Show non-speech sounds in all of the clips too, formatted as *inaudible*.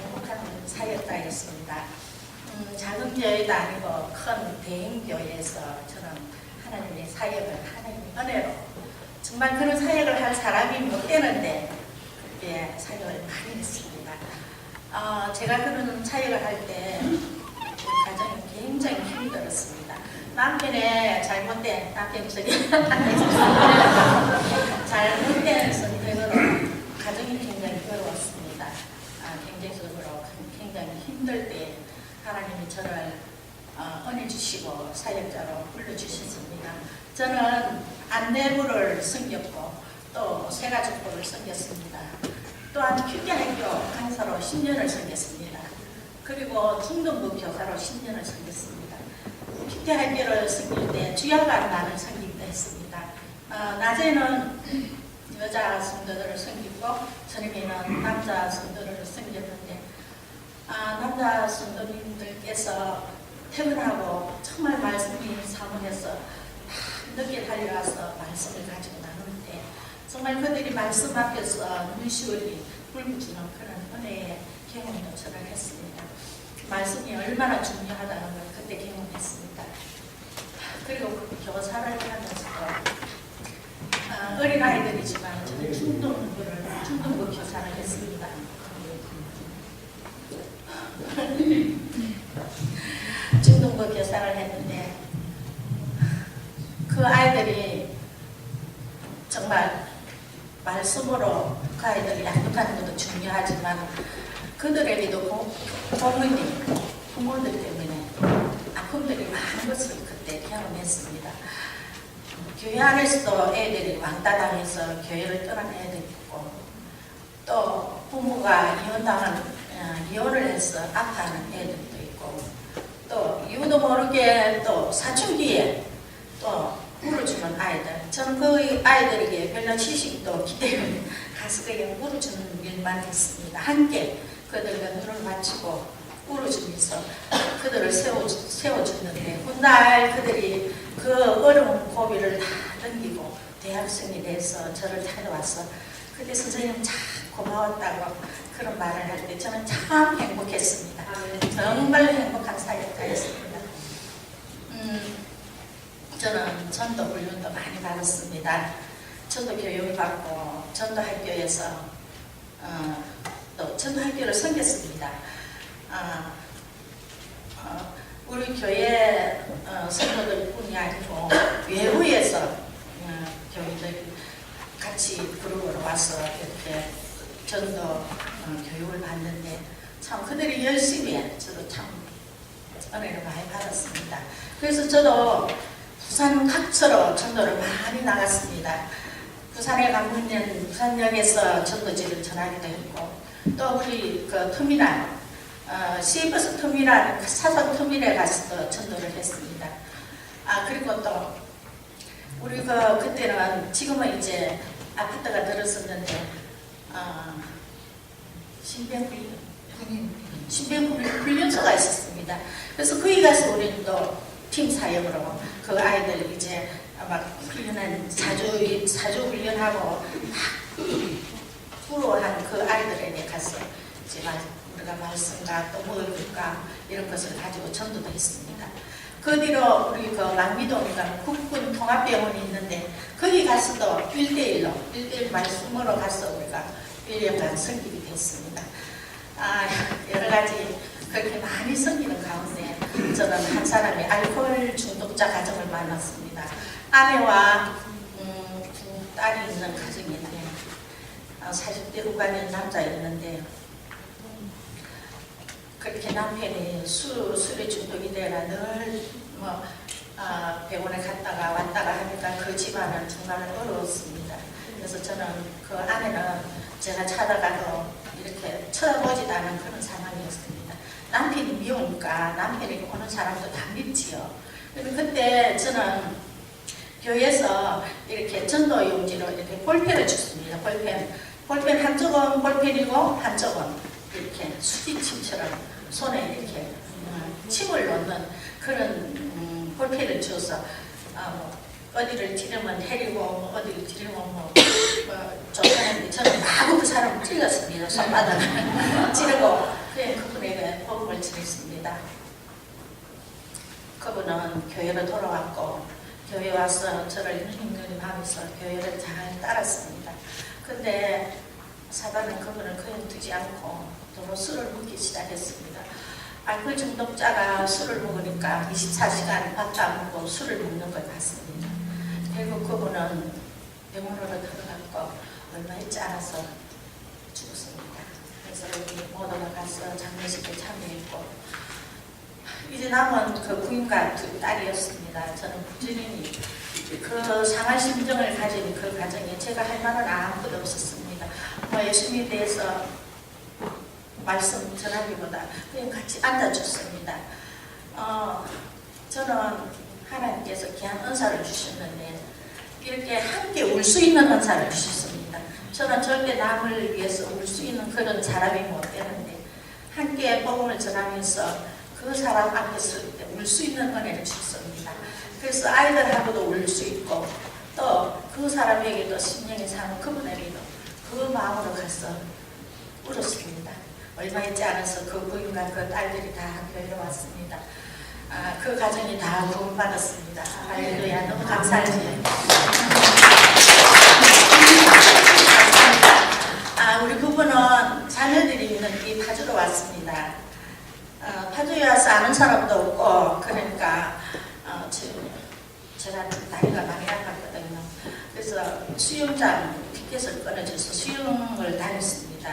행복한 사역자였습니다. 음, 작은 교회도 아니고 큰 대형 교회에서 저는 하나님의 사역을 하나님의 은혜로 정말 그런 사역을 할 사람이 못 되는데 그렇게 사역을 많이 했습니다. 어, 제가 그런 사역을 할 때 가정이 굉장히 힘들었습니다. 남편의 잘못된 남편 저기 *laughs* 잘못된 선택으로 가정이 굉장히 어려웠습니다. 아, 경제적으로 굉장히 힘들 때 하나님이 저를 어, 은혜 주시고 사역자로 불러주셨습니다. 저는 안내부를 섬겼고 또 세가족부를 섬겼습니다. 또한 큐티학교 강사로 10년을 섬겼습니다. 그리고 중등부 교사로 10년을 섬겼습니다. 큐티학교를 섬길 때 주야간 나는 섬기기도 했습니다. 어, 낮에는 여자 성도들을 섬기고 저녁에는 남자 성도들을 섬겼는데 아, 남자 성도님들께서 퇴근하고 정말 말씀이 사문해서 늦게 달려와서 말씀을 가지고 나누는데 정말 그들이 말씀 앞에서 눈시울이 붉어지는 그런 은혜의 경험도 저를 했습니다. 말씀이 얼마나 중요하다는 걸 그때 경험했습니다. 그리고 그 교사를 하면서도 아, 어린 아이들이지만 저는 중등부를 중등부 교사를 했습니다. 중등부 교사를 했는데 그 아이들이 정말 말씀으로 그 아이들을 양육하는 것도 중요하지만 그들에게도 부- 부모님, 부모들 때문에 아픔들이 많은 것을 그때 경험했습니다. 교회 안에서도 애들이 왕따당해서 교회를 떠난 애들이 있고 또 부모가 이혼당한 어, 이혼을 해서 아파하는 애들도 있고 또 이유도 모르게 또 사춘기에 또 울어주는 아이들. 저는 그 아이들에게 별로 지식도 기대를 *laughs* 가서 그냥 울어주는 일만 했습니다. 함께 그들과 눈을 맞추고 울어주면서 그들을 세워, 세워줬는데 훗날 그들이 그 어려운 고비를 다 넘기고 대학생이 돼서 저를 찾아와서 그때 선생님 참 고마웠다고 그런 말을 할 때 저는 참 행복했습니다. 정말 행복한 사역자였습니다. 음, 저는 전도 훈련도 많이 받았습니다. 전도 교육을 받고 전도학교에서 어, 또 전도학교를 섬겼습니다. 아, 어, 우리 교회 어, 성도들 뿐이 아니고 외부에서 어, 교인들이 같이 그룹으로 와서 이렇게 전도 어, 교육을 받는데 참 그들이 열심히 해. 저도 참 은혜를 많이 받았습니다. 그래서 저도 부산 각처로 전도를 많이 나갔습니다. 부산에 가면 부산역에서 전도지를 전하기도 했고 또 우리 그 터미널 어, 시버스 터미널 그 사전 터미널에 가서도 전도를 했습니다. 아 그리고 또 우리 그 그때는 지금은 이제 아파트가 들었었는데 어, 신병훈련 신병훈련 훈련소가 있었습니다. 그래서 거기 가서 우리는 또팀 사역으로 그 아이들 이제 막 훈련한 사주 사주 훈련하고 막 부러워한 그 아이들에게 가서 이제 말- 우리가 말씀과 또 먹을까 이런 것을 가지고 전도도 했습니다. 그 뒤로 우리 그 lang미동이가 국군 통합병원이 있는데 거기 가서도 1대1로 1대1 말씀으로 가서 우리가 1년간 섬기게 됐습니다. 아, 여러 가지 그렇게 많이 섬기는 가운데 저는 한 사람이 알코올 중독자 가정을 만났습니다. 아내와 음, 두 딸이 있는 가정인데 아, 40대 후반인 남자였는데 그렇게 남편이 술, 술에 중독이 되라 늘뭐 아, 병원에 갔다가 왔다가 하니까 그 집안은 정말 어려웠습니다. 그래서 저는 그 아내는 제가 찾아가도 이렇게 쳐다보지도 않은 그런 상황이었습니다. 남편이 미우니까 남편에게 오는 사람도 다 믿지요. 그래서 그때 저는 교회에서 이렇게 전도 용지로 이렇게 볼펜을 줬습니다. 볼펜. 볼펜 한쪽은 볼펜이고 한쪽은 이렇게 수지침처럼 손에 이렇게 음, 침을 놓는 그런 음, 볼펜을 줘서 아, 뭐 어디를 찌르면 해리고 뭐 어디를 찌르면 뭐, 뭐 좋다는데 저는 마구 그 사람을 찔렀습니다. 손바닥을 찌르고 *laughs* 그냥 그분에게 복음을 전했습니다. 그분은 교회로 돌아왔고 교회 와서 저를 힘들하면서 교회를 잘 따랐습니다. 근데 사단은 그분을 그냥 두지 않고 도로 술을 먹기 시작했습니다. 알코올 중독자가 술을 먹으니까 24시간 밥도 안 먹고 술을 먹는 것 같습니다. 결국 그분은 병원으로 들어갔고 얼마 있지 않아서 죽었습니다. 그래서 여기 모두가 가서 장례식에 참여했고 이제 남은 그 부인과 두 딸이었습니다. 저는 부지런히 그 상한 심정을 가진 그 가정에 제가 할 말은 아무것도 없었습니다. 뭐 예수님에 대해서 말씀 전하기보다 그냥 같이 앉아줬습니다. 어, 저는 하나님께서 귀한 은사를 주셨는데 이렇게 함께 울 수 있는 은사를 주셨습니다. 저는 절대 남을 위해서 울 수 있는 그런 사람이 못 되는데 함께 복음을 전하면서 그 사람 앞에 설때울수 있는 은혜를 주셨습니다. 그래서 아이들하고도 울 수 있고 또 그 사람에게도 심령이 사는 그분에게도 그 마음으로 가서 울었습니다. 얼마 있지 않아서 그 부인과 그 딸들이 다 교회로 왔습니다. 아, 그 가정이 다 구원받았습니다. 할렐루야 너무 감사하지. 아, 우리 부부는 자녀들이 있는 이 파주로 왔습니다. 어, 파주에 와서 아는 사람도 없고 그러니까 어, 제가 나이가 많이 나갔거든요. 그래서 수영장 티켓을 끊어줘서 수영을 다녔습니다.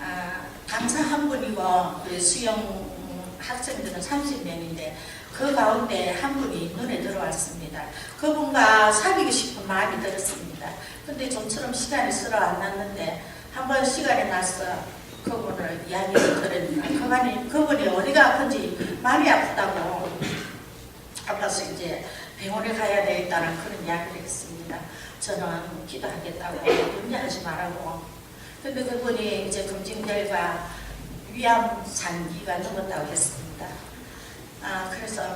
아, 강사 한 분이고 그 수영 음, 학생들은 30명인데 그 가운데 한 분이 눈에 들어왔습니다. 그분과 사귀고 싶은 마음이 들었습니다. 근데 좀처럼 시간이 서로 안 났는데 한 번 시간이 나서 그분을 이야기를 들으니까 그분이, 그분이 어디가 아픈지 마음이 아프다고 아파서 이제 병원에 가야 되겠다는 그런 이야기를 했습니다. 저는 기도하겠다고 염려하지 말라고 근데 그분이 이제 검진 결과 위암 장기가 넘었다고 했습니다. 아, 그래서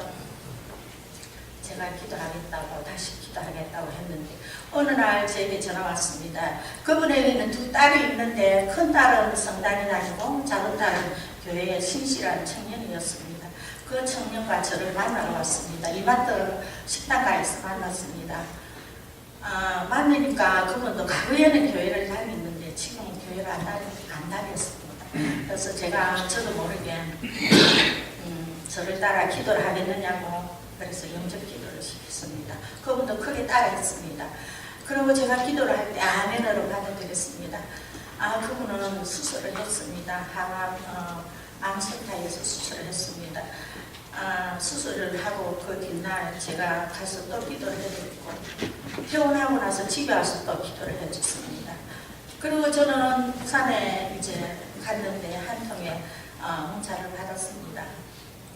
제가 기도하겠다고 다시 기도하겠다고 했는데 어느 날 저에게 전화 왔습니다. 그분에게는 두 딸이 있는데 큰 딸은 성당에 다니고 작은 딸은 교회에 신실한 청년이었습니다. 그 청년과 저를 만나러 왔습니다. 이마트 식당가에서 만났습니다. 아, 만나니까 그분도 과거에는 교회를 다녔는데 지금 교회를 안, 다니, 안 다녔습니다. 그래서 제가 저도 모르게 음, 저를 따라 기도를 하겠느냐고 그래서 영접 기도를 시켰습니다. 그분도 크게 따라했습니다. 그리고 제가 기도를 할 때 아멘으로 받아들였습니다. 아 그분은 수술을 했습니다. 항암 어, 암센터에서 수술을 했습니다. 아, 수술을 하고 그 뒷날 제가 가서 또 기도를 해드리고 퇴원하고 나서 집에 와서 또 기도를 해줬습니다. 그리고 저는 부산에 이제 갔는데 한 통에 어, 문자를 받았습니다.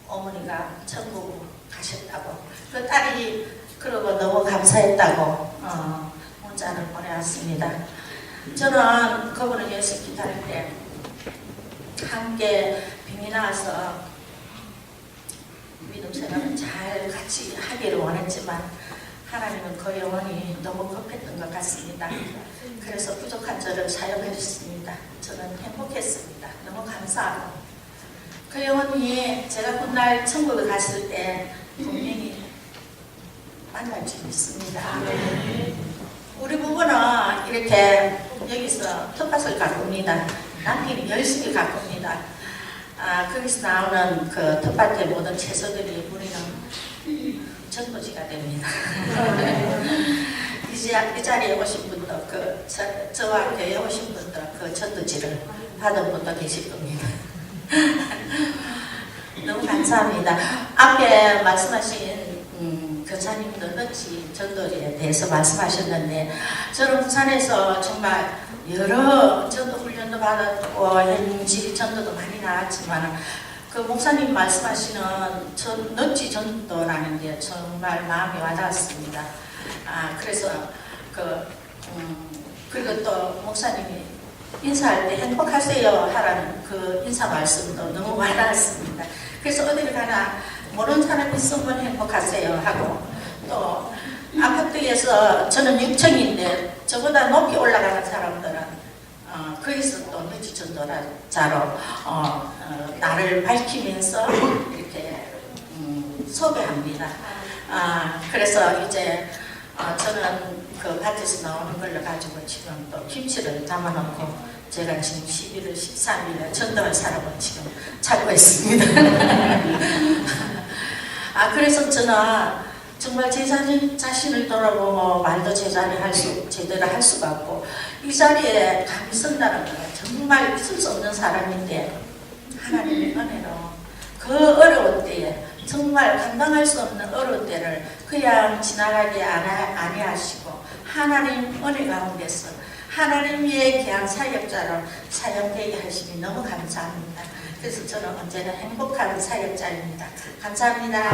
어머니가 천국 가셨다고 그 딸이 그러고 너무 감사했다고 어, 문자를 보내왔습니다. 저는 그분을 위해서 기도할 때 함께 병이 나와서 믿음 생활을 잘 같이 하기를 원했지만 하나님은 그 영혼이 너무 급했던 것 같습니다. 그래서 부족한 저를 사용해 주셨습니다. 저는 행복했습니다. 너무 감사하고 그 영혼이 제가 훗날 천국에 갔을 때 분명히 만날 줄 믿습니다. 우리 부부는 이렇게 여기서 텃밭을 가꿉니다. 남편이 열심히 가꿉니다. 아, 거기서 나오는 그 텃밭의 모든 채소들이 우리는 전부지가 됩니다. *laughs* 이 자리에 오신 분도 그 저, 저와 교회 오신 분도 그 전도지를 받은 분도 계실 겁니다. *laughs* 너무 감사합니다. 앞에 말씀하신 음, 교사님도 너치 전도에 대해서 말씀하셨는데 저는 부산에서 정말 여러 훈련도 받았고 현지 전도도 많이 나왔지만 그 목사님 말씀하시는 전 너치 전도라는 게 정말 마음에 와닿았습니다. 아 그래서 그 음, 그리고 또 목사님이 인사할 때 행복하세요 하라는 그 인사 말씀도 너무 *laughs* 와닿았습니다. 그래서 어디를 가나 모르는 사람 있으면 행복하세요 하고 또 아파트에서 저는 6층인데 저보다 높이 올라가는 사람들은 어, 거기서 또 누지 전도자로 어, 어, 나를 밝히면서 이렇게 음, 소개합니다. 아, 그래서 이제 어, 저는 그 밭에서 나오는 걸로 가지고 지금 또 김치를 담아놓고 제가 지금 11월 13일에 전도할 사람을 지금 찾고 있습니다. *laughs* 아 그래서 저는 정말 제 자신, 자신을 돌아보고 말도 제자리 할 수, 제대로 할 수가 없고 이 자리에 감히 선다는 건 정말 있을 수 없는 사람인데 하나님의 은혜로 그 어려운 때에 정말 감당할 수 없는 어려운 때를 그냥 지나가게 안- 아니하시고 하나님 은혜 가운데서 하나님 위에 귀한 사역자로 사역되게 하심이 너무 감사합니다. 그래서 저는 언제나 행복한 사역자입니다. 감사합니다.